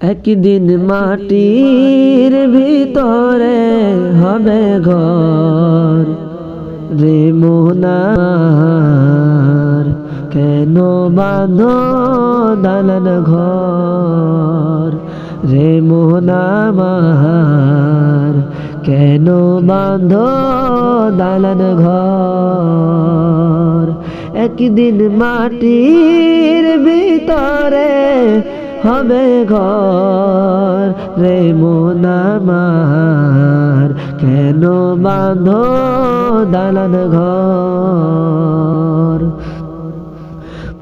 একদিন মাটির ভিতরে হবে ঘর রে মোনার, কেন বাঁধ দালান ঘর? রে মোনামার কেন বাঁধ দালান ঘর? একদিন মাটির ভিতরে হবে ঘর রে মোনামার কেন বাঁধ দালান ঘর?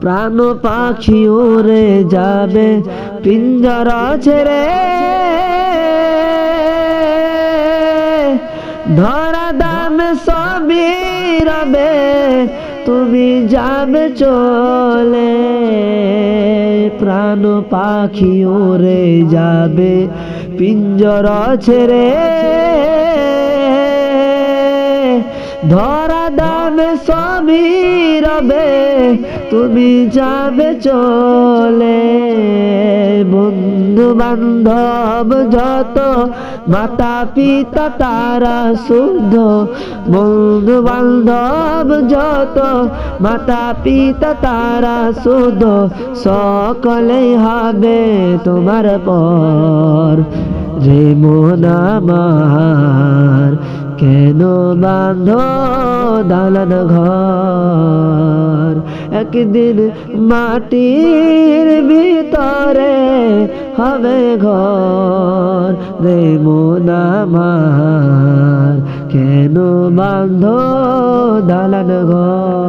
প্রাণ পাখি ওরে যাবে পিঞ্জরা ছেড়ে। ধরা দাম সবই রবে তুমি যাবে চলে প্রাণ পাখি ওরে যাবে পিঞ্জর ছেড়ে ধরা দামে সবই রবে, তুমি যাবে চলে। বন্ধু বান্ধব যত, মাতা পিতা তারা শুদ্ধ। বন্ধু বান্ধব যত, মাতা পিতা তারা শুদ্ধ। সকলেই হবে তোমার পর রে মোনামার কেন বাঁধ দালান ঘর? একদিন মাটির ভিতরে হবে ঘর রে মোনামার কেন বাঁধ দালান ঘর?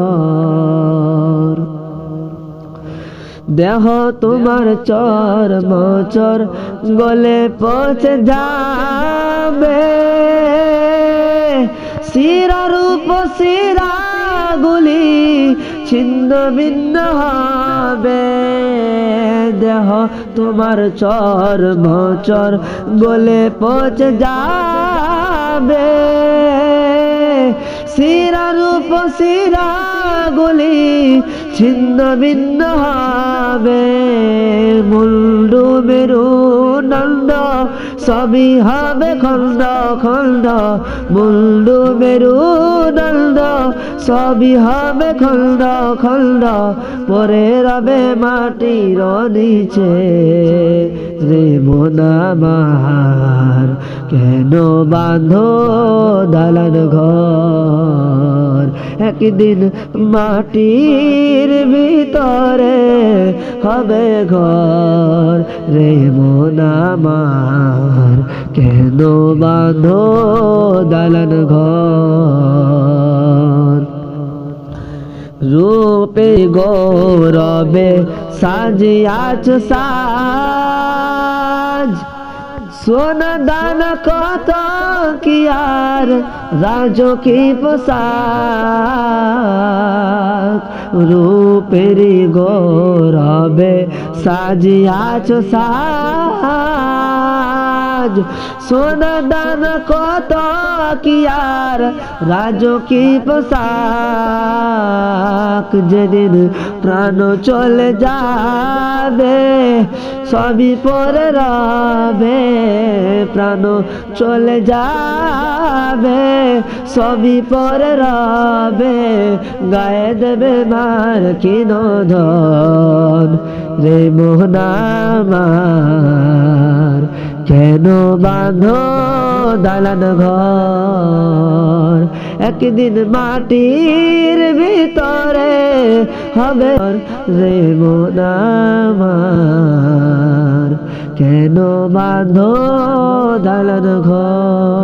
দেহ তোমার চর মচর গলে পচে যাবে। শিরা রূপ শিরা গুলি ছিন্ন ভিন্ন হবে। দেহ তোমার চর মচর গলে পচে যাবে। শিরা রূপ শিরা গুলি ছিন্ন ভিন্ন হবে। মুন্ডু মেরু নন্দ সবই হবে খন্ড খন্ড মুন্ডু মেরু নন্দ সবই হবে খন্ড খন্ড পরে রবে মাটির নিচে। রে মোনামার কেন বাঁধো দালান ঘর? একদিন মাটির ভিতরে হবে ঘর। রে মোনামার কেন বাঁধো দালান ঘর। রূপে গৌরবে সাজিয়াছ সাজ। সোনা দানা কত কি আর রাজ কি পোশাক। রূপের গৌরবে সাজিয়াছ সাজ। সোনা দানা কত কি আর রাজ কি পোশাক? যেদিন প্রাণ চলে যাবে, সবই পরে রবে। প্রাণ চলে যাবে, সবই পরে রবে। গায়ে দেবে মার কিনোধন রে মোহনামার কেন বাঁধো দালান ঘর? একদিন মাটির ভিতরে হবে রে মোনামার কেন বাঁধো দালান ঘর?